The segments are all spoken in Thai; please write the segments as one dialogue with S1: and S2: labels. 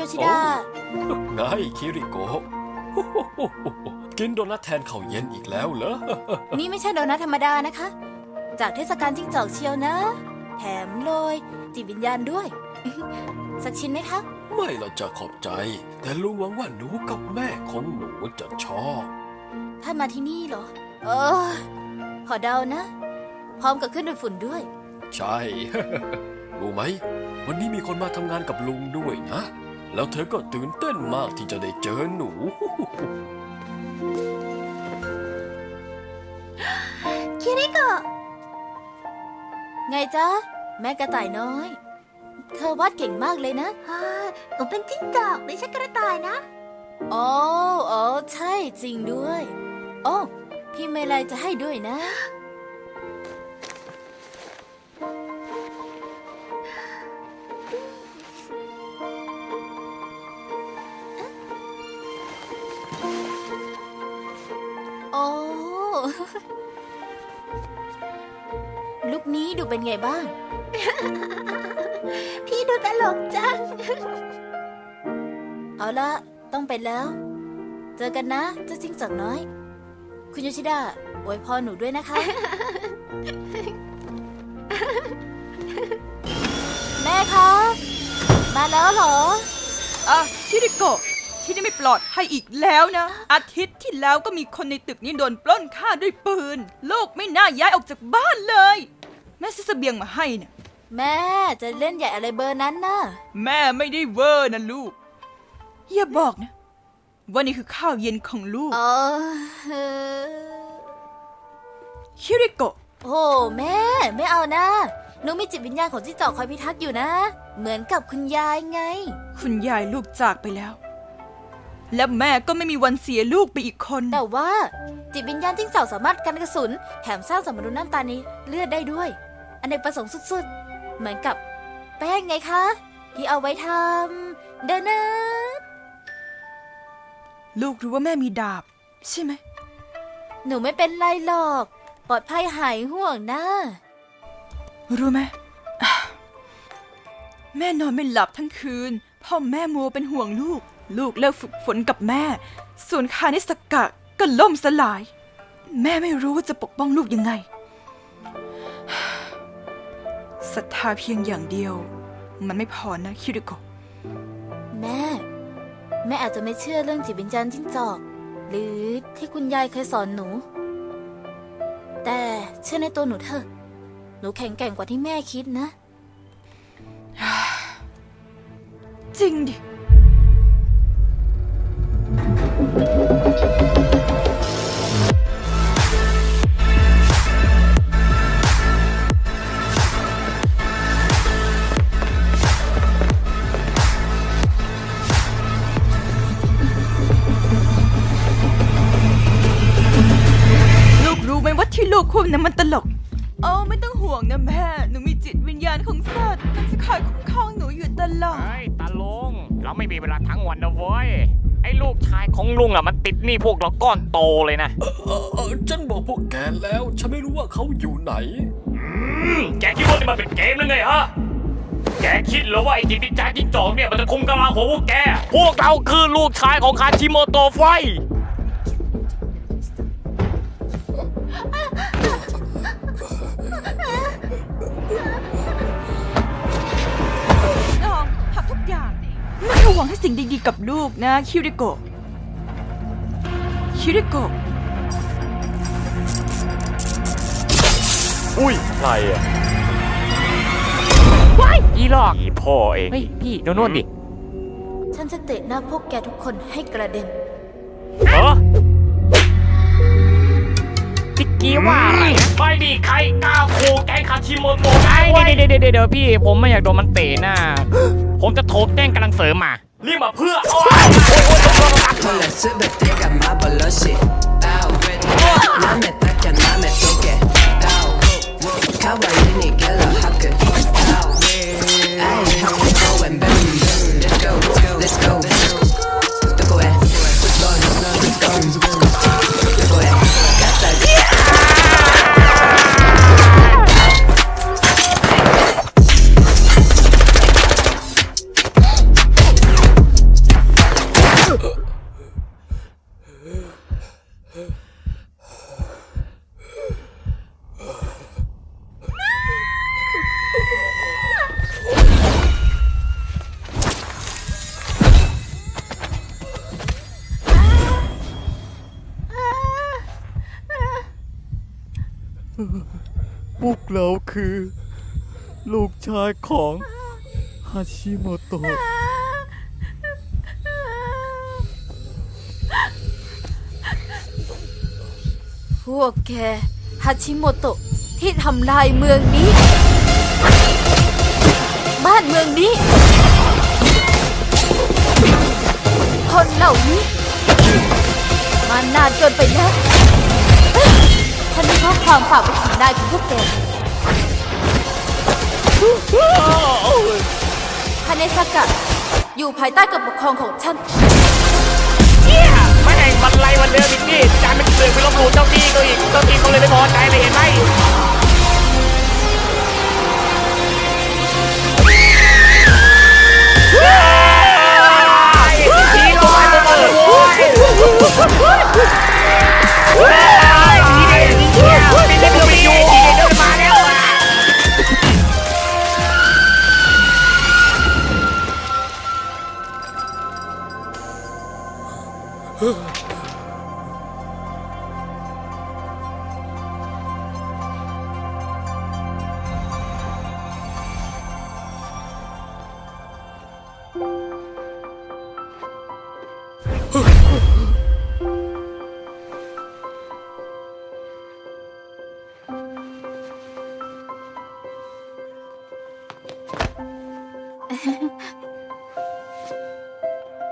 S1: โยชิดะ
S2: ไงคิริโกะกินโดนัทแทนข้าวเย็นอีกแล้วเหรอ
S1: นี่ไม่ใช่โดนัทธรรมดานะคะ จากเทศกาลจิ้งจอกเชียวนะ แถมโรยจิตวิญญาณด้วย สักชิ้นไหมคะ
S2: ไม่ละจะขอบใจ แต่ลุงหวังว่าหนูกับแม่ของหนูจะชอบ
S1: ถ้ามาที่นี่เหรอ เออ ขอเดานะ พร้อมกับขึ้นดูดฝุ่นด้วย
S2: ใช่ รู้ไหม วันนี้มีคนมาทำงานกับลุงด้วยนะ แล้วเธอก็ตื่นเต้นมากที่จะได้เจอหนู
S1: คิริโกะไงจ๊ะ แม่กระต่ายน้อย เธอวาดเก่งมากเลยนะ
S3: ฮ่าหนูเป็นจิ้งจอกไม่ใช่กระต่ายนะ
S1: อ๋อ อ๋อ ใช่จริงด้วย โอ้ พี่เมลัยจะให้ด้วยนะ เป็นไงบ้าง
S3: พี่ดูตลกจัง
S1: เอาละต้องไปแล้ว เจอกันนะเจ้าจิ้งจอกน้อย คุณโยชิดะอวยพรหนูด้วยนะคะ แม่คะมาแล้วเหรอ
S4: อะชิริโกะที่นี่ไม่ปลอดภัยอีกแล้วนะ อาทิตย์ที่แล้วก็มีคนในตึกนี้โดนปล้นฆ่าด้วยปืนลูกไม่น่าย้ายออกจากบ้านเลย แม่ซื้อเสบียงมาให้นะ
S1: แม่จะเล่นใหญ่อะไรเบอร์นั้นน่ะ
S4: แม่ไม่ได้เวอร์นะลูก อย่าบอกนะ ว่านี่คือข้าวเย็นของลูก
S1: เออเออ
S4: ชิริโกะ
S1: โอ้แม่ ไม่เอานะหนูมีจิตวิญญาณของจิ้งจอกคอยพิทักษ์อยู่นะ เหมือนกับคุณยายไง
S4: คุณยายลูกจากไปแล้ว และแม่ก็ไม่มีวันเสียลูกไปอีกคน
S1: แต่ว่าจิตวิญญาณจิ้งจอกสามารถกันกระสุน แถมสร้างสมดุลน้ำตาลในเลือดได้ด้วย อันเนกประสงค์สุดๆ เหมือนกับแป้งไงคะ ที่เอาไว้ทำเดนัท
S4: ลูกรู้ว่าแม่มีดาบ ใช่ไหม
S1: หนูไม่เป็นไรหรอก ปลอดภัยหายห่วงนะ
S4: รู้ไหมอะแม่นอนไม่หลับทั้งคืนเพ่อแม่มัวเป็นห่วงลูก ลูกเลิกฝึกฝนกับแม่ ส่วนคานิสกะก็ล่มสลาย แม่ไม่รู้ว่าจะปกป้องลูกยังไง ศรัทธาเพียงอย่างเดียว มันไม่พอนะคิริโกะ
S1: แม่ แม่อาจจะไม่เชื่อเรื่องจิตวิญญาณจิ้งจอก หรือที่คุณยายเคยสอนหนู แต่เชื่อในตัวหนูเถอะ หนูแข็งแกร่งกว่าที่แม่คิดนะ
S4: จริงดิลูก กเออไม่ต้องห่วงนะแม่ หนูมีจิตวิญญาณของสัตว์มันจะคอยคุ้มครองหนูอยู่ตลอด
S5: เฮ้ยตาลุงเราไม่มีเวลาทั้งวันนะเว้ย ไอ้ลูกชายของลุงอะมันติดหนี้พวกเราก้อนโตเลยนะ
S2: เออเออฉันบอกพวกแกแล้ว ฉันไม่รู้ว่าเขาอยู่ไหน
S5: อืมแกคิดว่านี่มันเป็นเกมหรือไงฮะ แกคิดเหรอว่าไอ้จิตวิญญาณจิ้งจอกเนี่ยมันจะคุมกำลังของพวกแก พวกเราคือลูกชายของคาชิโมโตะไฟ
S4: แม่ก็หวังให้สิ่งดีๆกับลูกนะคิริโกะคิริโกะ
S5: อุ้ยใครอะว้ายอีหลอกอีพ่อเองเฮ้ยพี่โน่นๆดิ
S1: ฉันจะเตะหน้าพวกแกทุกคนให้กระเด็น
S5: เหรอติ กกี้ว่าอะไรนะไม่มีใครกล้าโคแกงคาชิโมโตะได้เดี๋ยวเดี๋ยวเดี๋ยวพี่ ผมไม่อยากโดนมันเตะหน้า ผมจะโทรแจ้งกำลังเสริมมารีบมาเพื่อโอ้ยโอ้ยโอ้ยโอ้ย
S6: พวกเราคือ ลูกชายของฮาชิโมโตะ
S1: พวกแกฮาชิโมโตะที่ทำลายเมืองนี้ บ้านเมืองนี้ คนเหล่านี้มานานเกินไปแล้ว ฉันมีข้อความฝากไปถึงนายของพวกแกฮาเนซากะอยู่ภายใต้การปกครองของฉัน
S5: เนี่ยไม่แห่งบันไลวันเดิมอีกนี่จานเป็นเสือกไปลบหลู่เจ้าที่ก็อีกเจ้าที่เขาเลยไม่พอใจเลยเห็นไหมทีลอยไปหมดเลย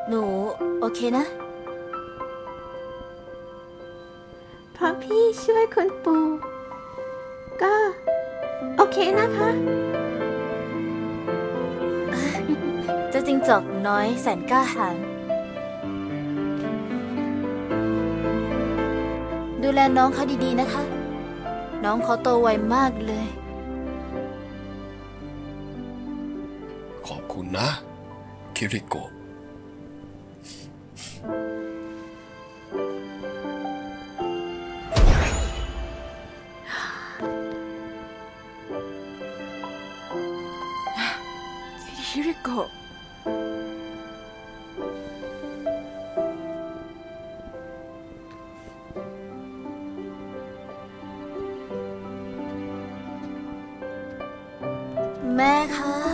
S1: หนู โอเคนะ
S3: เพราะพี่ช่วยคุณปู่ ก็ โอเคนะคะ
S1: เจ้าจิงจอกน้อยแสนกล้าหาญดูแลน้องเขาดีๆนะคะ น้องเขาโตไวมากเลย
S2: ขอบคุณนะ คิริโกะ
S4: ฮิริโกะ
S1: แม่คะ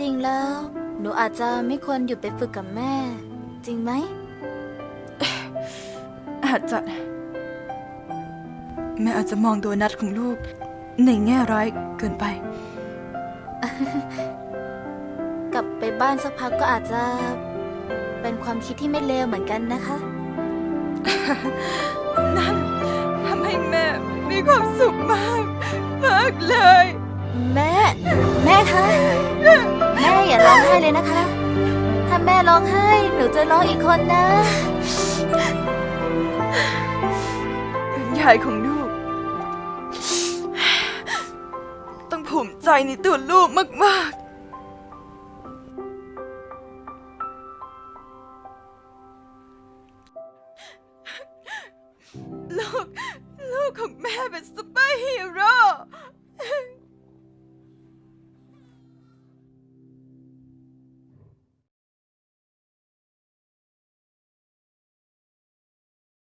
S1: จริงแล้ว หนูอาจจะไม่ควรหยุดไปฝึกกับแม่ จริงไหม
S4: อาจจะ แม่อาจจะมองโดนัทของลูก ในแง่ร้ายเกินไป
S1: กลับไปบ้านสักพักก็อาจจะ เป็นความคิดที่ไม่เลวเหมือนกันนะคะ
S4: นั่นทำให้แม่มีความสุขมาก มากเลย
S1: แม่ แม่คะ แม่อย่าร้องไห้เลยนะคะ ถ้าแม่ร้องไห้ หนูจะร้องอีกคนนะ
S4: เป็นยายของลูก ต้องภูมิใจในตัวลูกมาก ๆลูก ลูกของแม่เป็นซุปเปอร์ฮีโร่